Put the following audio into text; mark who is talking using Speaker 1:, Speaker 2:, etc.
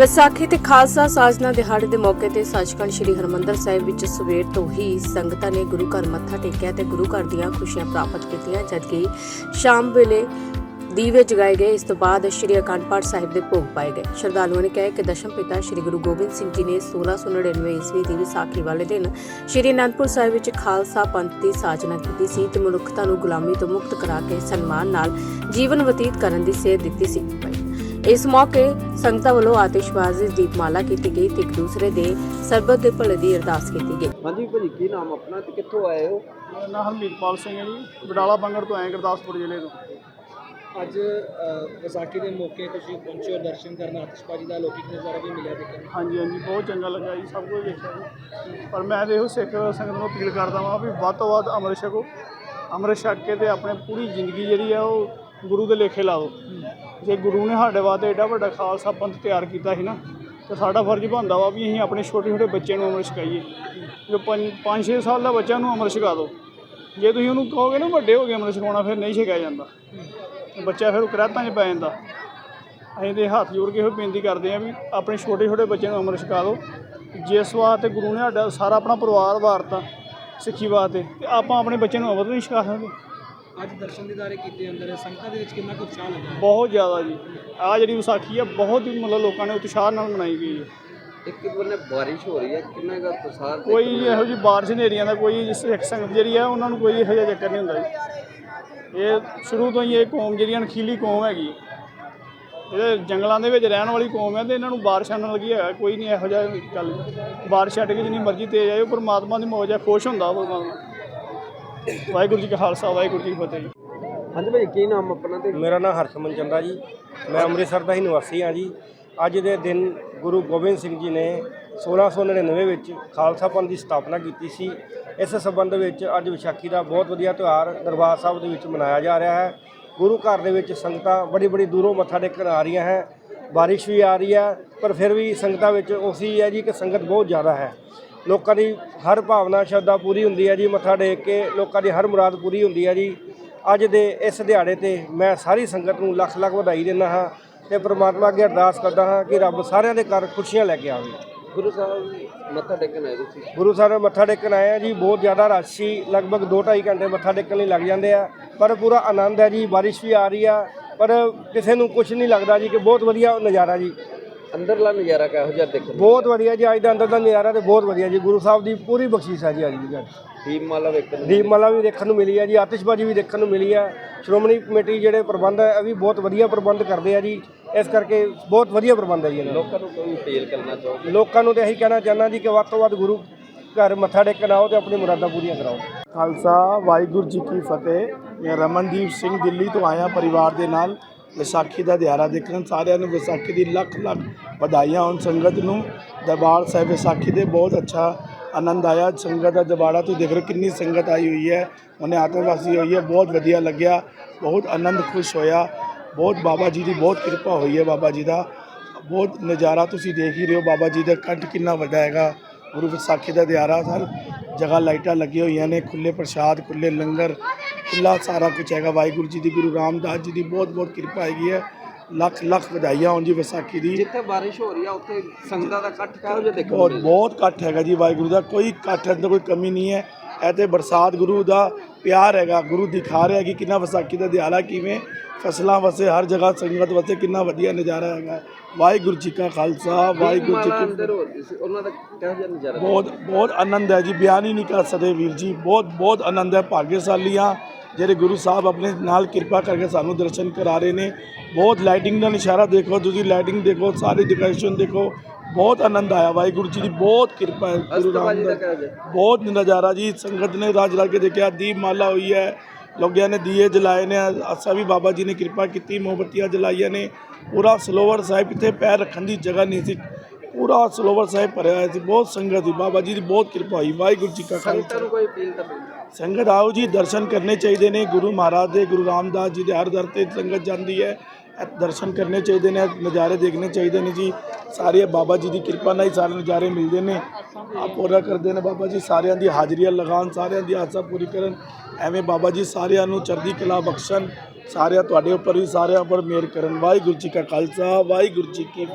Speaker 1: ਵਿਸਾਖੀ ਤੇ ਖਾਲਸਾ ਸਾਜਨਾ ਦਿਹਾੜੇ ਦੇ ਮੌਕੇ ਤੇ ਸੱਚਖੰਡ ਸ੍ਰੀ ਹਰਮੰਦਰ ਸਾਹਿਬ ਵਿੱਚ ਸਵੇਰ ਤੋਂ ਹੀ ਸੰਗਤਾਂ ਨੇ ਗੁਰੂ ਘਰ ਮੱਥਾ ਟੇਕਿਆ ਤੇ ਗੁਰੂ ਘਰ ਦੀਆਂ ਖੁਸ਼ੀਆਂ ਪ੍ਰਾਪਤ ਕੀਤੀਆਂ ਜਦਕਿ ਸ਼ਾਮ ਵੇਲੇ ਦੀਵੇ ਜਗਾਏ ਗਏ। ਇਸ ਤੋਂ ਬਾਅਦ ਸ੍ਰੀ ਅਖੰਡ ਪਾਠ ਸਾਹਿਬ ਦੇ ਭੋਗ ਪਾਏ ਗਏ। ਸ਼ਰਧਾਲੂਆਂ ਨੇ ਕਿਹਾ ਕਿ ਦਸ਼ਮ ਪਿਤਾ ਸ੍ਰੀ ਗੁਰੂ ਗੋਬਿੰਦ ਸਿੰਘ ਜੀ ਨੇ 1699 ਈਸਵੀ ਦੀ ਵਿਸਾਖੀ ਵਾਲੇ ਦਿਨ ਸ੍ਰੀ ਅਨੰਦਪੁਰ ਸਾਹਿਬ ਵਿੱਚ ਖਾਲਸਾ ਪੰਥ ਦੀ ਸਾਜਨਾ ਕੀਤੀ ਸੀ ਤੇ ਮਨੁੱਖਤਾ ਨੂੰ ਗੁਲਾਮੀ ਤੋਂ ਮੁਕਤ ਕਰਾ ਕੇ ਸਨਮਾਨ ਨਾਲ ਜੀਵਨ ਬਤੀਤ ਕਰਨ ਦੀ ਸੇਧ ਦਿੱਤੀ ਸੀ। ਇਸ ਮੌਕੇ ਸੰਗਤਾਂ ਵੱਲੋਂ ਆਤਿਸ਼ਬਾਜ਼ੀ ਦੀਪਮਾਲਾ ਕੀਤੀ ਗਈ ਤੇ ਇੱਕ ਦੂਸਰੇ ਦੇ ਸਰਬਤ ਦੇ ਭਲੇ ਦੀ ਅਰਦਾਸ ਕੀਤੀ ਗਈ।
Speaker 2: ਹਾਂਜੀ ਭਾਜੀ ਕੀ ਨਾਮ ਆਪਣਾ ਤੇ ਕਿੱਥੋਂ ਆਏ ਹੋ?
Speaker 3: ਮੇਰਾ ਨਾਮ ਹਰਮੀਤਪਾਲ ਸਿੰਘ ਹੈ ਜੀ। ਬਡਾਲਾ ਬੰਗੜ ਤੋਂ ਆਏ ਗੁਰਦਾਸਪੁਰ ਜ਼ਿਲ੍ਹੇ ਤੋਂ।
Speaker 2: ਅੱਜ ਵਿਸਾਖੀ ਦੇ ਮੌਕੇ ਤੁਸੀਂ ਪਹੁੰਚੇ ਹੋ ਦਰਸ਼ਨ ਕਰਨ ਆਤਿਸ਼ਬਾਜ਼ੀ ਦਾ ਲੌਕਿਕ ਨਜ਼ਾਰਾ ਵੀ ਮਿਲਿਆ ਦੇਖਣ।
Speaker 3: ਹਾਂਜੀ ਹਾਂਜੀ ਬਹੁਤ ਚੰਗਾ ਲੱਗਾ ਜੀ ਸਭ ਕੁਝ ਦੇਖਿਆ ਜੀ। ਪਰ ਮੈਂ ਤੇ ਇਹੋ ਸਿੱਖ ਸੰਗਤ ਨੂੰ ਅਪੀਲ ਕਰਦਾ ਵਾਂ ਵੀ ਵੱਧ ਤੋਂ ਵੱਧ ਅੰਮ੍ਰਿਤ ਛਕੋ। ਅੰਮ੍ਰਿਤ ਛਕ ਕੇ ਤੇ ਆਪਣੇ ਪੂਰੀ ਜ਼ਿੰਦਗੀ ਜਿਹੜੀ ਆ ਉਹ ਗੁਰੂ ਦੇ ਲੇਖੇ ਲਾ ਦਿਓ ਜੇ ਗੁਰੂ ਨੇ ਸਾਡੇ ਵਾਸਤੇ ਏਡਾ ਵੱਡਾ ਖਾਲਸਾ ਪੰਥ ਤਿਆਰ ਕੀਤਾ ਸੀ ਨਾ, ਤਾਂ ਸਾਡਾ ਫਰਜ਼ ਬਣਦਾ ਵਾ ਵੀ ਅਸੀਂ ਆਪਣੇ ਛੋਟੇ ਛੋਟੇ ਬੱਚਿਆਂ ਨੂੰ ਅੰਮ੍ਰਿਤ ਛਕਾਈਏ। ਜੋ 5-6 ਸਾਲ ਦਾ ਬੱਚਾ ਨੂੰ ਅੰਮ੍ਰਿਤ ਛਕਾ ਦਿਓ ਜੇ ਤੁਸੀਂ ਉਹਨੂੰ ਕਹੋਗੇ ਨਾ ਵੱਡੇ ਹੋ ਗਏ ਅੰਮ੍ਰਿਤ ਛਕਾਉਣਾ, ਫਿਰ ਨਹੀਂ ਛਕਾਇਆ ਜਾਂਦਾ। ਬੱਚਾ ਫਿਰ ਕਰਾਤਾਂ 'ਚ ਪੈ ਜਾਂਦਾ। ਅਸੀਂ ਤੇ ਹੱਥ ਜੋੜ ਕੇ ਇਹੋ ਬੇਨਤੀ ਕਰਦੇ ਹਾਂ ਵੀ ਆਪਣੇ ਛੋਟੇ ਛੋਟੇ ਬੱਚਿਆਂ ਨੂੰ ਅੰਮ੍ਰਿਤ ਛਕਾ ਦਿਓ ਜਿਸ ਵਾਸਤੇ ਗੁਰੂ ਨੇ ਸਾਡਾ, ਸਾਰਾ ਆਪਣਾ ਪਰਿਵਾਰ ਵਾਰਤਾ ਸਿੱਖੀ ਵਾਸਤੇ, ਤੇ ਆਪਾਂ ਆਪਣੇ ਬੱਚਿਆਂ ਨੂੰ ਅੰਮ੍ਰਿਤ ਨਹੀਂ ਛਕਾ ਸਕਦੇ।
Speaker 2: ਅੱਜ ਦਰਸ਼ਨ ਦੀਦਾਰੇ ਕੀਤੇ ਅੰਦਰ ਸੰਗਤਾਂ ਦੇ ਵਿੱਚ ਕਿੰਨਾ ਕੁ ਉਤਸ਼ਾਹ ਲੱਗਾ
Speaker 3: ਬਹੁਤ ਜ਼ਿਆਦਾ ਜੀ। ਆ ਜਿਹੜੀ ਵਿਸਾਖੀ ਆ ਬਹੁਤ ਹੀ ਮਤਲਬ ਲੋਕਾਂ ਨੇ ਉਤਸ਼ਾਹ ਨਾਲ ਮਨਾਈ ਗਈ ਹੈ।
Speaker 2: ਇੱਕ ਬੰਨੇ ਬਾਰਿਸ਼ ਹੋ ਰਹੀ ਹੈ ਕਿੰਨਾ ਕੁ ਪ੍ਰਸਾਰ
Speaker 3: ਕੋਈ ਇਹੋ ਜਿਹੀ ਬਾਰਿਸ਼ ਹਨੇਰੀਆਂ ਦਾ ਕੋਈ ਸਿੱਖ ਸੰਗਤ ਜਿਹੜੀ ਆ ਉਹਨਾਂ ਨੂੰ ਕੋਈ ਇਹੋ ਜਿਹਾ ਚੱਕਰ ਨਹੀਂ ਹੁੰਦਾ ਜੀ। ਇਹ ਸ਼ੁਰੂ ਤੋਂ ਹੀ ਇਹ ਕੌਮ ਜਿਹੜੀ ਅਣਖੀਲੀ ਕੌਮ ਹੈਗੀ। ਇਹ ਜੰਗਲਾਂ ਦੇ ਵਿੱਚ ਰਹਿਣ ਵਾਲੀ ਕੌਮ ਹੈ ਤੇ ਇਹਨਾਂ ਨੂੰ ਬਾਰਿਸ਼ਾਂ ਨਾਲ ਲੱਗੀ ਹੈਗਾ ਕੋਈ ਨਹੀਂ ਇਹੋ ਜਿਹਾ ਗੱਲ। ਬਾਰਿਸ਼ ਛੱਡ ਕੇ ਜਿੰਨੀ ਮਰਜ਼ੀ ਤੇਜ਼ ਆਏ ਉਹ ਪਰਮਾਤਮਾ ਦੀ ਮੌਜ ਹੈ ਖੁਸ਼ ਹੁੰਦਾ ਉਹ ਪਰਮਾਤਮਾ ਵਾਹਿਗੁਰੂ ਜੀ ਕਾ ਖਾਲਸਾ ਵਾਹਿਗੁਰੂ ਜੀ ਕੀ ਫਤਿਹ ਜੀ।
Speaker 2: ਹਾਂਜੀ ਭਾਜੀ ਕੀ ਨਾਮ ਆਪਣਾ ਤੇ?
Speaker 4: ਮੇਰਾ ਨਾਮ ਹਰਸਮਨ ਚੰਦਾ ਜੀ। ਮੈਂ ਅੰਮ੍ਰਿਤਸਰ ਦਾ ਹੀ ਨਿਵਾਸੀ ਹਾਂ ਜੀ। ਅੱਜ ਦੇ ਦਿਨ ਗੁਰੂ ਗੋਬਿੰਦ ਸਿੰਘ ਜੀ ਨੇ 1699 ਵਿੱਚ ਖਾਲਸਾ ਪੰਥ ਦੀ ਸਥਾਪਨਾ ਕੀਤੀ ਸੀ। ਇਸ ਸੰਬੰਧ ਵਿੱਚ ਅੱਜ ਵਿਸਾਖੀ ਦਾ ਬਹੁਤ ਵਧੀਆ ਤਿਉਹਾਰ ਦਰਬਾਰ ਸਾਹਿਬ ਦੇ ਵਿੱਚ ਮਨਾਇਆ ਜਾ ਰਿਹਾ ਹੈ। ਗੁਰੂ ਘਰ ਦੇ ਵਿੱਚ ਸੰਗਤਾਂ ਬੜੀ ਬੜੀ ਦੂਰੋਂ ਮੱਥਾ ਟੇਕਣ ਆ ਰਹੀਆਂ ਹੈ। ਬਾਰਿਸ਼ ਵੀ ਆ ਰਹੀ ਹੈ ਪਰ ਫਿਰ ਵੀ ਸੰਗਤਾਂ ਵਿੱਚ ਉਸੀ ਹੈ ਜੀ ਕਿ ਸੰਗਤ ਬਹੁਤ ਜ਼ਿਆਦਾ ਹੈ। ਲੋਕਾਂ ਦੀ ਹਰ ਭਾਵਨਾ ਸ਼ਰਧਾ ਪੂਰੀ ਹੁੰਦੀ ਹੈ ਜੀ ਮੱਥਾ ਟੇਕ ਕੇ ਲੋਕਾਂ ਦੀ ਹਰ ਮੁਰਾਦ ਪੂਰੀ ਹੁੰਦੀ ਹੈ ਜੀ। ਅੱਜ ਦੇ ਇਸ ਦਿਹਾੜੇ ਤੇ ਮੈਂ ਸਾਰੀ ਸੰਗਤ ਨੂੰ ਲੱਖ ਲੱਖ ਵਧਾਈ ਦਿੰਦਾ ਹਾਂ ਤੇ ਪ੍ਰਮਾਤਮਾ ਅੱਗੇ ਅਰਦਾਸ ਕਰਦਾ ਹਾਂ ਕਿ ਰੱਬ ਸਾਰਿਆਂ ਦੇ ਘਰ ਖੁਸ਼ੀਆਂ ਲੈ ਕੇ ਆਵੇ।
Speaker 2: ਗੁਰੂ ਸਾਹਿਬ ਮੱਥਾ ਟੇਕਣ ਆਏ ਤੁਸੀਂ?
Speaker 4: ਗੁਰੂ ਸਾਹਿਬ ਮੱਥਾ ਟੇਕਣ ਆਏ ਆ ਜੀ ਬਹੁਤ ਜ਼ਿਆਦਾ ਰਸ਼ ਸੀ ਲਗਭਗ 2.5 ਘੰਟੇ ਮੱਥਾ ਟੇਕਣ ਲਈ ਲੱਗ ਜਾਂਦੇ ਆ ਪਰ ਪੂਰਾ ਆਨੰਦ ਹੈ ਜੀ ਬਾਰਿਸ਼ ਵੀ ਆ ਰਹੀ ਆ ਪਰ ਕਿਸੇ ਨੂੰ ਕੁਝ ਨਹੀਂ ਲੱਗਦਾ ਜੀ ਕਿ ਬਹੁਤ ਵਧੀਆ ਨਜ਼ਾਰਾ ਜੀ।
Speaker 2: ਅੰਦਰਲਾ ਨਜ਼ਾਰਾ ਕਿਹੋ ਜਿਹਾ ਦੇਖਣ ਨੂੰ
Speaker 4: ਬਹੁਤ ਵਧੀਆ ਜੀ ਅੱਜ ਦਾ ਅੰਦਰ ਦਾ ਨਜ਼ਾਰਾ ਤੇ ਬਹੁਤ ਵਧੀਆ ਜੀ। ਗੁਰੂ ਸਾਹਿਬ ਦੀ ਪੂਰੀ ਬਖਸ਼ਿਸ਼ ਹੈ ਜੀ ਅੱਜ ਦੀ ਗੱਲ
Speaker 2: ਦੀਪਮਾਲਾ ਵੇਖਣ ਨੂੰ
Speaker 4: ਦੀਪਮਾਲਾ ਵੀ ਦੇਖਣ ਨੂੰ ਮਿਲੀ ਹੈ ਜੀ ਆਤਿਸ਼ਬਾਜ਼ੀ ਵੀ ਦੇਖਣ ਨੂੰ ਮਿਲੀ ਹੈ। ਸ਼੍ਰੋਮਣੀ ਕਮੇਟੀ ਜਿਹੜੇ ਪ੍ਰਬੰਧ ਹੈ ਇਹ ਵੀ ਬਹੁਤ ਵਧੀਆ ਪ੍ਰਬੰਧ ਕਰਦੇ ਆ ਜੀ। ਇਸ ਕਰਕੇ ਬਹੁਤ ਵਧੀਆ ਪ੍ਰਬੰਧ ਹੈ ਜੀ ਇਹਨਾਂ ਦਾ।
Speaker 2: ਲੋਕਾਂ ਨੂੰ ਕੋਈ ਅਪੀਲ ਕਰਨਾ ਚਾਹੋਗੇ?
Speaker 4: ਲੋਕਾਂ ਨੂੰ ਤੇ ਇਹੀ ਕਹਿਣਾ ਚਾਹੁੰਦਾ ਜੀ ਕਿ ਵੱਧ ਤੋਂ ਵੱਧ ਗੁਰੂ ਘਰ ਮੱਥਾ ਟੇਕਣ ਆਓ ਤੇ ਆਪਣੀ ਮੁਰਾਦਾਂ ਪੂਰੀਆਂ ਕਰਾਓ।
Speaker 3: ਖਾਲਸਾ ਵਾਹਿਗੁਰੂ ਜੀ ਕੀ ਫਤਿਹ। ਮੈਂ ਰਮਨਦੀਪ ਸਿੰਘ ਦਿੱਲੀ ਤੋਂ ਆਇਆ ਪਰਿਵਾਰ ਦੇ ਨਾਲ। ਵਿਸਾਖੀ ਦਾ ਦਿਹਾੜਾ ਦੇਖਣ ਸਾਰਿਆਂ ਨੂੰ ਵਿਸਾਖੀ ਦੀ ਲੱਖ ਲੱਖ ਵਧਾਈਆਂ ਹੋਣ। ਸੰਗਤ ਨੂੰ ਦਰਬਾਰ ਸਾਹਿਬ ਵਿਸਾਖੀ ਦੇ ਬਹੁਤ ਅੱਛਾ ਆਨੰਦ ਆਇਆ। ਸੰਗਤ ਦਾ ਦਰਬਾਰਾ ਤੁਸੀਂ ਦੇਖ ਰਹੇ ਹੋ ਕਿੰਨੀ ਸੰਗਤ ਆਈ ਹੋਈ ਹੈ। ਉਹਨੇ ਆਤਮਵਾਸੀ ਹੋਈ ਹੈ, ਬਹੁਤ ਵਧੀਆ ਲੱਗਿਆ, ਬਹੁਤ ਆਨੰਦ ਖੁਸ਼ ਹੋਇਆ। ਬਹੁਤ ਬਾਬਾ ਜੀ ਦੀ ਬਹੁਤ ਕਿਰਪਾ ਹੋਈ ਹੈ ਬਾਬਾ ਜੀ ਦਾ। ਬਹੁਤ ਨਜ਼ਾਰਾ ਤੁਸੀਂ ਦੇਖ ਹੀ ਰਹੇ ਹੋ ਬਾਬਾ ਜੀ ਦਾ ਕੰਠ ਕਿੰਨਾ ਵੱਡਾ ਹੈਗਾ। ਗੁਰੂ ਵਿਸਾਖੀ ਦਾ ਦਿਹਾੜਾ, ਸਰ, ਜਗ੍ਹਾ ਲਾਈਟਾਂ ਲੱਗੀਆਂ ਹੋਈਆਂ ਨੇ ਖੁੱਲੇ ਪ੍ਰਸ਼ਾਦ ਖੁੱਲੇ ਲੰਗਰ ਖੁੱਲਾ ਸਾਰਾ ਕੁਝ ਹੈਗਾ। ਵਾਹਿਗੁਰੂ ਜੀ ਦੀ ਗੁਰੂ ਰਾਮਦਾਸ ਜੀ ਦੀ ਬਹੁਤ ਬਹੁਤ ਕਿਰਪਾ ਹੈਗੀ ਹੈ। ਲੱਖ ਲੱਖ ਵਧਾਈਆਂ ਹੋਣ ਜੀ ਵਿਸਾਖੀ ਦੀ।
Speaker 2: ਜਿੱਥੇ ਬਾਰਿਸ਼ ਹੋ ਰਹੀ ਆ ਉੱਥੇ ਸੰਗਤਾਂ ਦਾ ਇਕੱਠ ਕਿਹੋ ਜਿਹਾ ਦੇਖਣ ਨੂੰ
Speaker 3: ਬਹੁਤ? ਬਹੁਤ ਇਕੱਠ ਹੈਗਾ ਜੀ ਵਾਹਿਗੁਰੂ ਦਾ। ਕੋਈ ਇਕੱਠ ਦਾ ਕੋਈ ਕਮੀ ਨਹੀਂ ਹੈ। ਇਹ ਤੇ ਬਰਸਾਤ ਗੁਰੂ ਦਾ ਪਿਆਰ ਹੈਗਾ ਗੁਰੂ ਦਿਖਾ ਰਿਹਾ ਕਿ ਕਿੰਨਾ ਵਿਸਾਖੀ ਦਾ ਦਿਹਾੜਾ ਕਿਵੇਂ ਫਸਲਾਂ ਵਸੇ ਹਰ ਜਗ੍ਹਾ ਸੰਗਤ ਵਸੇ ਕਿੰਨਾ ਵਧੀਆ ਨਜ਼ਾਰਾ ਹੈਗਾ। ਵਾਹਿਗੁਰੂ ਜੀ ਕਾ ਖਾਲਸਾ ਵਾਹਿਗੁਰੂ ਜੀ ਕੀ
Speaker 2: ਉਹਨਾਂ ਦਾ ਕਿਹੋ ਜਿਹਾ ਨਜ਼ਾਰਾ?
Speaker 3: ਬਹੁਤ ਬਹੁਤ ਆਨੰਦ ਹੈ ਜੀ ਬਿਆਨ ਹੀ ਨਹੀਂ ਕਰ ਸਕਦੇ ਵੀਰ ਜੀ। ਬਹੁਤ ਬਹੁਤ ਆਨੰਦ ਹੈ ਭਾਗਿਆਸ਼ਾਲੀ ਹਾਂ ਜਿਹੜੇ ਗੁਰੂ ਸਾਹਿਬ ਆਪਣੇ ਨਾਲ ਕਿਰਪਾ ਕਰਕੇ ਸਾਨੂੰ ਦਰਸ਼ਨ ਕਰਾ ਰਹੇ ਨੇ। ਬਹੁਤ ਲਾਈਟਿੰਗ ਦਾ ਇਸ਼ਾਰਾ ਦੇਖੋ ਤੁਸੀਂ ਲਾਈਟਿੰਗ ਦੇਖੋ ਸਾਰੀ ਡੈਕੋਰੇਸ਼ਨ ਦੇਖੋ। ਬਹੁਤ ਆਨੰਦ ਆਇਆ। ਵਾਹਿਗੁਰੂ ਜੀ ਦੀ ਬਹੁਤ ਕਿਰਪਾ ਹੈ। ਗੁਰੂ ਰਾਮਦਾਸ ਬਹੁਤ ਨਜ਼ਾਰਾ ਜੀ। ਸੰਗਤ ਨੇ ਰਾਜ ਲਾ ਕੇ ਦੇਖਿਆ ਦੀਪ ਮਾਲਾ ਹੋਈ ਹੈ। ਲੋਕਾਂ ਨੇ ਦੀਏ ਜਲਾਏ ਨੇ। ਅਸਾਂ ਵੀ ਬਾਬਾ ਜੀ ਨੇ ਕਿਰਪਾ ਕੀਤੀ ਮੋਮਬੱਤੀਆਂ ਜਲਾਈਆਂ ਨੇ। ਪੂਰਾ ਸਲੋਵਰ ਸਾਹਿਬ ਇੱਥੇ ਪੈਰ ਰੱਖਣ ਦੀ ਜਗ੍ਹਾ ਨਹੀਂ ਸੀ। ਪੂਰਾ ਸਲੋਵਰ ਸਾਹਿਬ ਭਰਿਆ ਹੋਇਆ ਸੀ ਬਹੁਤ ਸੰਗਤ ਸੀ ਬਾਬਾ ਜੀ ਦੀ ਬਹੁਤ ਕਿਰਪਾ ਹੋਈ ਵਾਹਿਗੁਰੂ ਜੀ ਕਾ ਖਾਲਸਾ।
Speaker 2: ਨੂੰ ਕੋਈ ਅਪੀਲ ਕਰਨੀ
Speaker 3: ਸੰਗਤ ਆਓ ਜੀ ਦਰਸ਼ਨ ਕਰਨੇ ਚਾਹੀਦੇ ਨੇ ਗੁਰੂ ਮਹਾਰਾਜ ਦੇ ਗੁਰੂ ਰਾਮਦਾਸ ਜੀ ਦੇ ਹਰ ਦਰ ਤੇ ਸੰਗਤ ਜਾਂਦੀ ਹੈ। ਦਰਸ਼ਨ ਕਰਨੇ ਚਾਹੀਦੇ ਨੇ ਨਜ਼ਾਰੇ ਦੇਖਣੇ ਚਾਹੀਦੇ ਨੇ ਜੀ। ਸਾਰੇ ਬਾਬਾ ਜੀ ਦੀ ਕਿਰਪਾ ਨਾਲ ਹੀ ਸਾਰੇ ਨਜ਼ਾਰੇ ਮਿਲਦੇ ਨੇ। ਆ ਪੂਰਾ ਕਰਦੇ ਨੇ ਬਾਬਾ ਜੀ ਸਾਰਿਆਂ ਦੀ ਹਾਜ਼ਰੀਆਂ ਲਗਾਉਣ ਸਾਰਿਆਂ ਦੀ ਆਸਾ ਪੂਰੀ ਕਰਨ। ਐਵੇਂ ਬਾਬਾ ਜੀ ਸਾਰਿਆਂ ਨੂੰ ਚੜ੍ਹਦੀ ਕਲਾ ਬਖਸ਼ਣ ਸਾਰਿਆਂ ਤੁਹਾਡੇ ਉੱਪਰ ਵੀ ਸਾਰਿਆਂ ਉੱਪਰ ਮਿਹਰ ਕਰਨ। ਵਾਹਿਗੁਰੂ ਜੀ ਕਾ ਖਾਲਸਾ ਵਾਹਿਗੁਰੂ ਜੀ ਕੀ